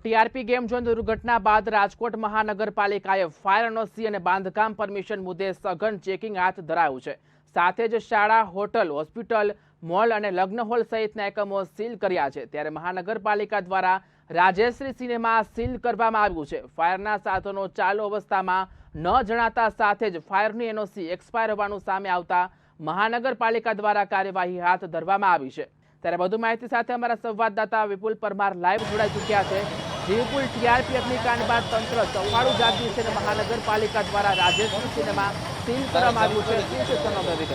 TRP game zone દુર્ઘટના બાદ રાજકોટ મહાનગરપાલિકાએ ફાયર એનઓસી અને બાંધકામ પરમિશન મુદ્દે સઘન ચેકિંગ હાથ ધરાયું છે. સાથે જ શાળા, હોટલ, હોસ્પિટલ, મોલ અને લગ્ન હોલ સહિતના એકમો સીલ કર્યા છે. ત્યારે મહાનગરપાલિકા દ્વારા રાજેશ્રી સિનેમા સીલ કરવામાં આવ્યું છે. ફાયરના સાધનો ચાલુ અવસ્થામાં ન જણાતા સાથે જ ફાયરની એનઓસી એક્સપાયર હોવાનું સામે આવતા મહાનગરપાલિકા દ્વારા કાર્યવાહી હાથ ધરવામાં આવી છે. ત્યારે વધુ માહિતી સાથે અમારા સંવાદદાતા વિપુલ પરમાર લાઈવ જોડાઈ ચૂક્યા છે. જી ટીઆરપી અગ્નિકાંડ બાદ તંત્ર ચૌફાળું જાગ્યું છે અને મહાનગરપાલિકા દ્વારા રાજેશ્વર સિનેમા સીલ કરવામાં આવ્યું છે. સમગ્ર વિગત?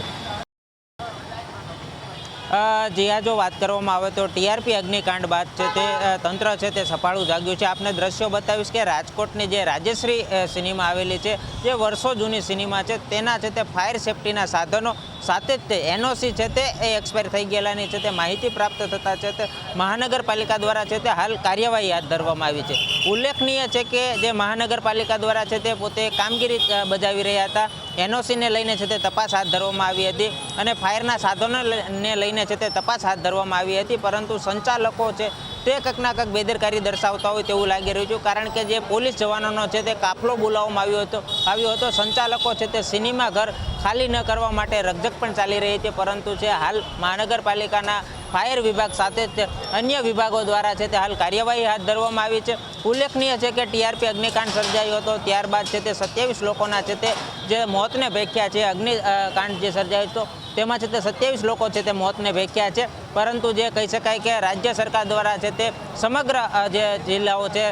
અ, જો વાત કરવામાં આવે તો ટીઆરપી અગ્નિકાંડ બાદ છે તે તંત્ર છે તે સફાળું જાગ્યું છે. આપને દ્રશ્યો બતાવીશ કે રાજકોટની જે રાજેશ્રી સિનેમા આવેલી છે જે વર્ષો જૂની સિનેમા છે તેના છે તે ફાયર સેફટીના સાધનો સાથે જ તે એનઓસી છે તે, એ એક્સપાયર થઈ ગયેલાની છે તે માહિતી પ્રાપ્ત થતાં છે તે મહાનગરપાલિકા દ્વારા છે તે હાલ કાર્યવાહી હાથ ધરવામાં આવી છે. ઉલ્લેખનીય છે કે જે મહાનગરપાલિકા દ્વારા છે તે પોતે કામગીરી બજાવી રહ્યા હતા. એનઓસીને લઈને છે તે તપાસ હાથ ધરવામાં આવી હતી અને ફાયરના સાધનોને લઈને છે તે તપાસ હાથ ધરવામાં આવી હતી, પરંતુ સંચાલકો છે તે કંઈકના કંઈક બેદરકારી દર્શાવતા હોય તેવું લાગી રહ્યું છે, કારણ કે જે પોલીસ જવાનોનો છે તે કાફલો બોલાવવામાં આવ્યો હતો આવ્યો હતો. સંચાલકો છે તે સિનેમા ઘર ખાલી ન કરવા માટે રકઝક પણ ચાલી રહી હતી, પરંતુ છે હાલ મહાનગરપાલિકાના ફાયર વિભાગ સાથે જ અન્ય વિભાગો દ્વારા છે તે હાલ કાર્યવાહી હાથ ધરવામાં આવી છે. ઉલ્લેખનીય છે કે ટીઆરપી અગ્નિકાંડ સર્જાયો હતો, ત્યારબાદ છે તે સત્યાવીસ લોકોના છે તે જે મોતને ભેખ્યા છે અગ્નિકાંડ જે સર્જાયો હતો, તેમાં છે તે સત્યાવીસ લોકો છે તે મોતને ભેખ્યા છે. પરંતુ જે કહી શકાય કે રાજ્ય સરકાર દ્વારા છે તે સમગ્ર જે જિલ્લાઓ છે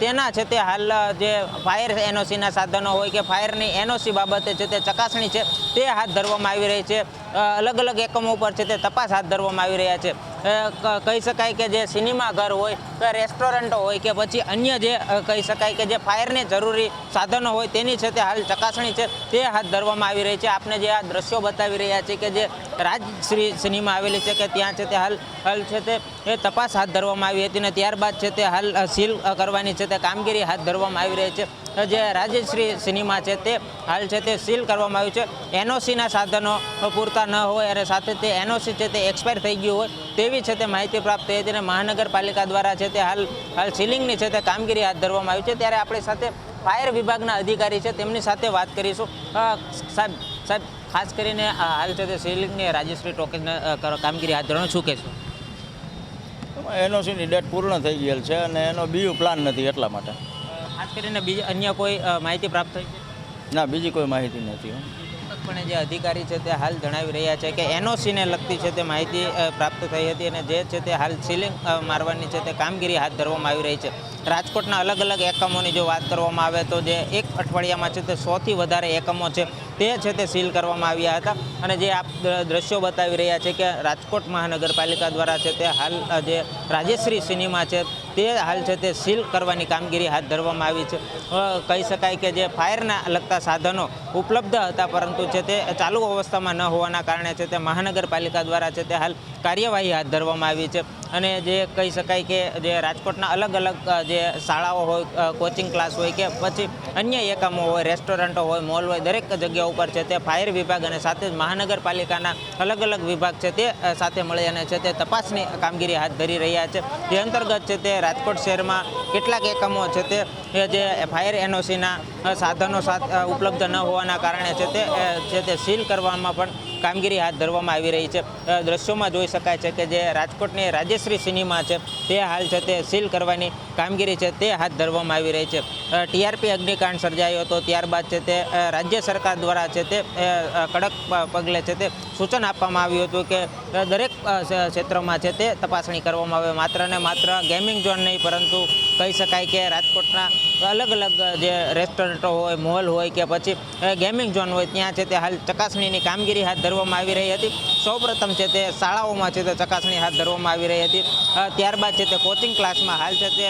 તેના છે તે હાલ જે ફાયર એનઓસીના સાધનો હોય કે ફાયરની એનઓસી બાબતે છે તે ચકાસણી છે તે હાથ ધરવામાં આવી રહી છે. અલગ અલગ એકમો ઉપર છે તે તપાસ હાથ ધરવામાં આવી રહ્યા છે. કહી શકાય કે જે સિનેમા ઘર હોય, કે રેસ્ટોરન્ટો હોય, કે પછી અન્ય જે કહી શકાય કે જે ફાયરને જરૂરી સાધનો હોય, તેની છે તે હાલ ચકાસણી છે, તે હાથ ધરવામાં આવી રહી છે. આપને જે આ દ્રશ્યો બતાવી રહ્યા છે કે જે રાજશ્રી સિનેમા આવેલી છે કે ત્યાં છે તે હાલ હાલ છે તે, એ તપાસ હાથ ધરવામાં આવી હતી અને ત્યારબાદ છે તે હાલ સીલ કરવાની છે તે કામગીરી હાથ ધરવામાં આવી રહી છે. જે રાજશ્રી સિનેમા છે તે હાલ છે તે સીલ કરવામાં આવ્યું છે. એનઓસીના સાધનો પૂરતા ન હોય અને સાથે તે એનઓસી છે તે એક્સપાયર થઈ ગયું હોય તેવી છે તે માહિતી પ્રાપ્ત થઈ હતી અને મહાનગરપાલિકા દ્વારા છે તે હાલ હાલ સીલિંગની છે તે કામગીરી હાથ ધરવામાં આવી છે. ત્યારે આપણી સાથે ફાયર વિભાગના અધિકારી છે તેમની સાથે વાત કરીશું. સાહેબ સાહેબ ખાસ કરીને હાલ છે તે સીલિંગની રાજેશ્રી ટોકીને કામગીરી હાથ ધરવાનું શું કહેશો? એનઓસીની ડેટ પૂર્ણ થઈ ગયેલ છે અને એનો બીજું પ્લાન નથી એટલા માટે. ખાસ કરીને બીજી અન્ય કોઈ માહિતી પ્રાપ્ત થઈ છે? ના બીજી કોઈ માહિતી નથી પણ જે અધિકારી છે તે હાલ જણાવી રહ્યા છે કે એનઓસીને લગતી છે તે માહિતી પ્રાપ્ત થઈ હતી અને જે છે તે હાલ સીલિંગ મારવાની છે તે કામગીરી હાથ ધરવામાં આવી રહી છે. રાજકોટના અલગ અલગ એકમોની જો વાત કરવામાં આવે તો જે એક અઠવાડિયામાં છે તે સોથી વધારે એકમો છે તે છે તે સીલ કરવામાં આવ્યા હતા. અને જે આપ દ્રશ્યો બતાવી રહ્યા છે કે રાજકોટ મહાનગરપાલિકા દ્વારા છે તે હાલ જે રાજેશ્રી સિનેમા છે તે હાલ છે તે સીલ કરવાની કામગીરી હાથ ધરવામાં આવી છે. કહી શકાય કે જે ફાયરના લગતા સાધનો ઉપલબ્ધ હતા, પરંતુ છે તે ચાલુ અવસ્થામાં ન હોવાના કારણે છે તે મહાનગરપાલિકા દ્વારા છે તે હાલ કાર્યવાહી હાથ ધરવામાં આવી છે. અને જે કહી શકાય કે જે રાજકોટના અલગ અલગ જે શાળાઓ હોય કોચિંગ ક્લાસ હોય કે પછી અન્ય એકમો હોય, રેસ્ટોરન્ટો હોય મોલ હોય, દરેક જગ્યા ઉપર છે તે ફાયર વિભાગ અને સાથે જ મહાનગરપાલિકાના અલગ અલગ વિભાગ છે તે સાથે મળી અને છે તે તપાસની કામગીરી હાથ ધરી રહ્યા છે. જે અંતર્ગત છે તે રાજકોટ શહેરમાં કેટલાક એકમો છે તે જે ફાયર એનઓસીના સાધનો ઉપલબ્ધ ન હોવાના કારણે છે તે છે તે સીલ કરવામાં પણ કામગીરી હાથ ધરવામાં આવી રહી છે. દ્રશ્યોમાં જોઈ શકાય છે કે જે રાજકોટની રાજેશ્રી સિનેમા છે, તે હાલ છે તે સીલ કરવાની કામગીરી છે તે હાથ ધરવામાં આવી રહી છે. ટીઆરપી અગ્નિકાંડ સર્જાયો હતો, ત્યારબાદ છે તે રાજ્ય સરકાર દ્વારા છે તે કડક પગલે છે તે સૂચન આપવામાં આવ્યું હતું કે દરેક ક્ષેત્રમાં છે તે તપાસણી કરવામાં આવે, માત્ર ને માત્ર ગેમિંગ ઝોન નહીં, પરંતુ કહી શકાય કે રાજકોટના અલગ અલગ જે રેસ્ટોરન્ટો હોય મોલ હોય કે પછી ગેમિંગ ઝોન હોય, ત્યાં છે તે હાલ ચકાસણીની કામગીરી હાથ ધરવામાં આવી રહી હતી. સૌપ્રથમ છે તે શાળાઓમાં છે તે ચકાસણી હાથ ધરવામાં આવી રહી હતી. ત્યારબાદ છે તે કોચિંગ ક્લાસમાં હાલ છે તે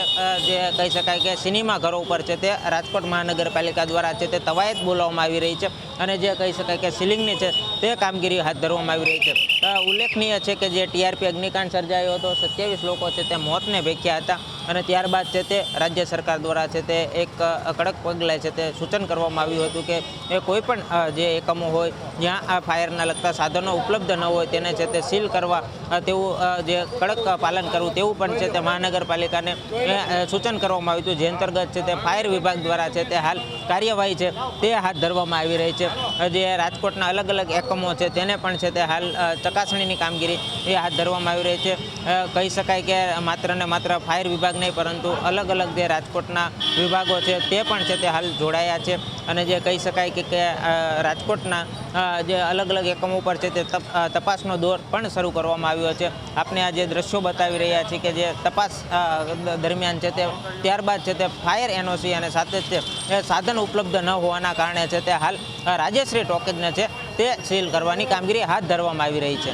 જે કહી શકાય કે સિનેમા ઘરો ઉપર છે તે રાજકોટ મહાનગરપાલિકા દ્વારા છે તે તવાયત બોલાવવામાં આવી રહી છે અને જે કહી શકાય કે સિલિંગની છે તે કામગીરી હાથ ધરવામાં આવી રહી છે. ઉલ્લેખનીય છે કે જે ટીઆરપી અગ્નિકાંડ સર્જાયો હતો, સત્યાવીસ લોકો છે તે મોતને ભેખ્યા હતા. અને ત્યારબાદ છે તે રાજ્ય સરકાર દ્વારા છે તે એક કડક પગલાં છે તે સૂચન કરવામાં આવ્યું હતું કે એ કોઈ પણ જે એકમો હોય, જ્યાં આ ફાયરના લગતા સાધનો ઉપલબ્ધ ન હોય, તેને છે તે સીલ કરવા તેવું જે કડક પાલન કરવું તેવું પણ છે તે મહાનગરપાલિકાને સૂચન કરવામાં આવ્યું હતું. જે અંતર્ગત છે તે ફાયર વિભાગ દ્વારા છે તે હાલ કાર્યવાહી છે તે હાથ ધરવામાં આવી રહી છે. જે રાજકોટના અલગ અલગ એકમો છે તેને પણ છે તે હાલ ચકાસણીની કામગીરી એ હાથ ધરવામાં આવી રહી છે. કહી શકાય કે માત્ર ને માત્ર ફાયર વિભાગ નહીં, પરંતુ અલગ અલગ જે રાજકોટના વિભાગો છે તે પણ છે તે હાલ જોડાયા છે. અને જે કહી શકાય કે રાજકોટના જે અલગ અલગ એકમો ઉપર છે તે તપ- તપાસનો દોર પણ શરૂ કરવામાં આવ્યો છે. આપણે આ જે દ્રશ્યો બતાવી રહ્યા છીએ કે જે તપાસ દરમિયાન છે તે, ત્યારબાદ છે તે ફાયર એનઓસી અને સાથે જ તે સાધન ઉપલબ્ધ ન હોવાના કારણે છે તે હાલ રાજેશ્રી ટોકેજને છે તે સીલ કરવાની કામગીરી હાથ ધરવામાં આવી રહી છે.